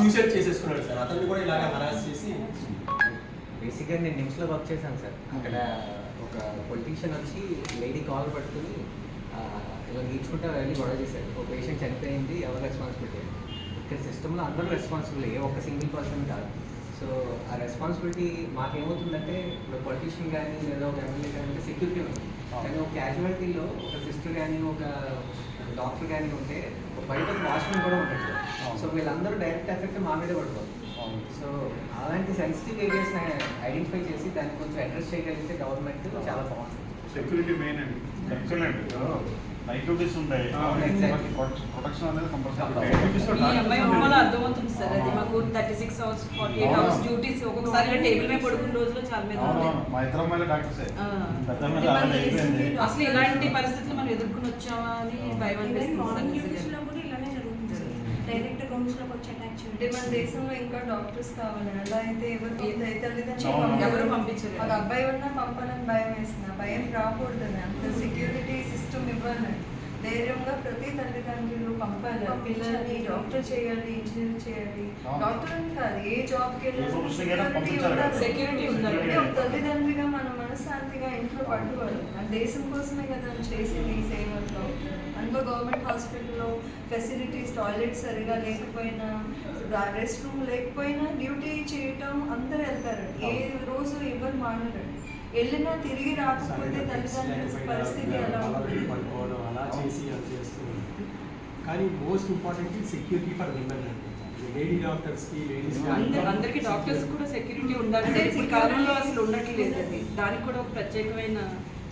Suicide చేసేసుకున్నాడు sir. అతన్ని కూడా ఇలాగ హరాస్ చేసి బేసిక్గా నేను నిమ్స్లో వర్క్ చేశాను సార్. అక్కడ ఒక పొలిటీషియన్ వచ్చి లేడీ కాల్ పట్టుకుని ఇలా నీచుకుంటే వెళ్ళి గొడవ చేశారు ఒక పేషెంట్ చనిపోయింది ఎవరు రెస్పాన్సిబిలిటీ ఇక్కడ సిస్టంలో అందరూ రెస్పాన్సిబుల్ ఏ ఒక్క సింగిల్ పర్సన్ కాదు. సో ఆ రెస్పాన్సిబిలిటీ మాకేమవుతుందంటే ఇప్పుడు పొలిటీషియన్ కానీ లేదా ఒక ఎమ్మెల్యే కానీ సెక్యూరిటీ ఉంది. కానీ ఒక క్యాజువాలిటీలో ఒక సిస్టర్ కానీ ఒక డాక్టర్ కానీ ఉంటే ఒక బయట వాష్రూమ్ కూడా ఉంటుంది. సో వీళ్ళందరూ డైరెక్ట్ ఎఫెక్ట్ మా మీదే పడుతుంది సో అలాంటి సెన్సిటివ్ ఏరియాస్ ఐడెంటిఫై చేసి దాన్ని కొంచెం అడ్రస్ చేయగలిగితే గవర్నమెంట్ చాలా బాగుంటుంది. సెక్యూరిటీ మెయిన్ అండి. ఉంటాయి. ప్రొటెక్షన్ అనేది అర్థమవుతుంది సార్. అది మాకు thirty six hours forty eight. Hours duties ఒక్కొక్కసారి ఇలా టేబుల్ మీద పడుకున్న రోజులు చాలా మీద. మా ఇద్దరు అమ్మాయిలు డాక్టర్సే అసలు ఇలాంటి పరిస్థితులు మనం ఎదుర్కొని వచ్చామా అని భయం అనిపిస్తుంది ఇలానే జరుగుతుంది. డైరెక్ట్ రూమ్స్లోకి వచ్చి అటాక్ మన దేశంలో ఇంకా డాక్టర్స్ కావాలి. అలా అయితే ఎవరు అవును. పంపరు. ఎవరు పంపించరు. ఒక అబ్బాయి ఉన్నా పంపాలని భయం ఆ భయం రాకూడదని అంత సెక్యూరిటీ సిస్టమ్ ఇవ్వాలి. ధైర్యంగా ప్రతి తల్లిదండ్రులు పంపాలి. పిల్లల్ని డాక్టర్ చేయాలి ఇంజనీర్ చేయాలి. డాక్టర్ అని కాదు. ఏ జాబ్కి ఏ profession కి అయినా పంపించాలి కదా. Security ఉండాలి. అంటే ఒక తల్లిదండ్రిగా మనం దేశం కోసమే కదా చేసింది ఈ సేవల్లో. అనుకో గవర్నమెంట్ హాస్పిటల్లో ఫెసిలిటీస్ టాయిలెట్స్ సరిగా లేకపోయినా రెస్ట్ రూమ్ లేకపోయినా డ్యూటీ చేయటం అందరు వెళ్తారు. ఏ రోజు ఎవరు మానరండి వెళ్ళినా తిరిగి రాకపోతే తల్లిదండ్రుల పరిస్థితి ఎలా ఉంటుంది? కానీ most important security for women అండి. లేడీ డాక్టర్స్కి లేడీస్ అందరి- అందరికి డాక్టర్స్ కూడా సెక్యూరిటీ ఉండాలి. అంటే ఇప్పుడు కాలంలో అసలు ఉండట్లేదు అది దానికి కూడా ఒక ప్రత్యేకమైన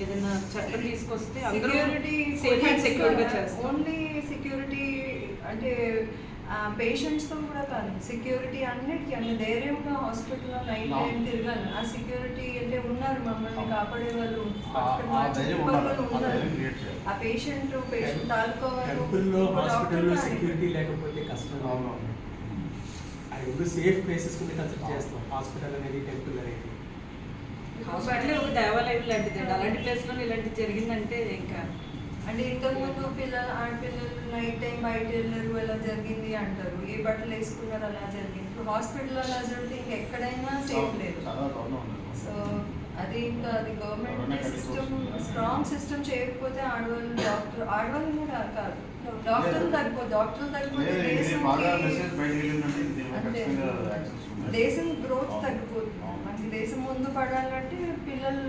ఏదైనా చట్టం తీసుకొస్తే అందరూ సెక్యూరిటీ సేఫ్ అండ్ సెక్యూర్గా చేస్తారు. ఓన్లీ సెక్యూరిటీ అంటే పేషెంట్స్తో కూడా కాదు. సెక్యూరిటీ అన్నిటికీ అంటే ధైర్యంగా హాస్పిటల్లో నైట్. టైం తిరగాలి. ఆ సెక్యూరిటీ అంటే ఉన్నారు మమ్మల్ని. కాపాడే వాళ్ళు ఆ- ఉన్నారు. ఆ పేషెంట్ పేషెంట్ ఆడుకోవాలి సెక్యూరిటీ లేకపోతే కష్టం. రెండు సేఫ్ ప్లేసెస్ కింద కన్సిడర్ చేస్తాం. హాస్పిటల్ అనేది టెంపుల్ అనేది. హాస్పిటల్ ఒక దేవాలయం లాంటిది అండి. అలాంటి ప్లేస్లో ఇలాంటి జరిగిందంటే ఇంకా. అంటే ఇంతకుముందు పిల్లలు ఆడపిల్లలు నైట్ టైం బయట వెళ్ళరు అలా జరిగింది అంటారు. ఏ బట్టలు వేసుకున్నారు అలా జరిగింది. ఇప్పుడు హాస్పిటల్ అలా జరిగితే ఇంకెక్కడైనా సేఫ్ లేదు చాలా దారుణం ఉంది. సో అది ఇంకా అది గవర్నమెంట్ సిస్టమ్. స్ట్రాంగ్ సిస్టమ్ చేయకపోతే ఆడవాళ్ళు డాక్టర్ ఆడవాళ్ళు కూడా కాదు. డాక్టర్లు తగ్గిపో డాక్టర్లు తగ్గిపోతే ఉంది. దేశం గ్రోత్. తగ్గిపోతుంది. మనకి దేశం ముందు పడాలంటే పిల్లలు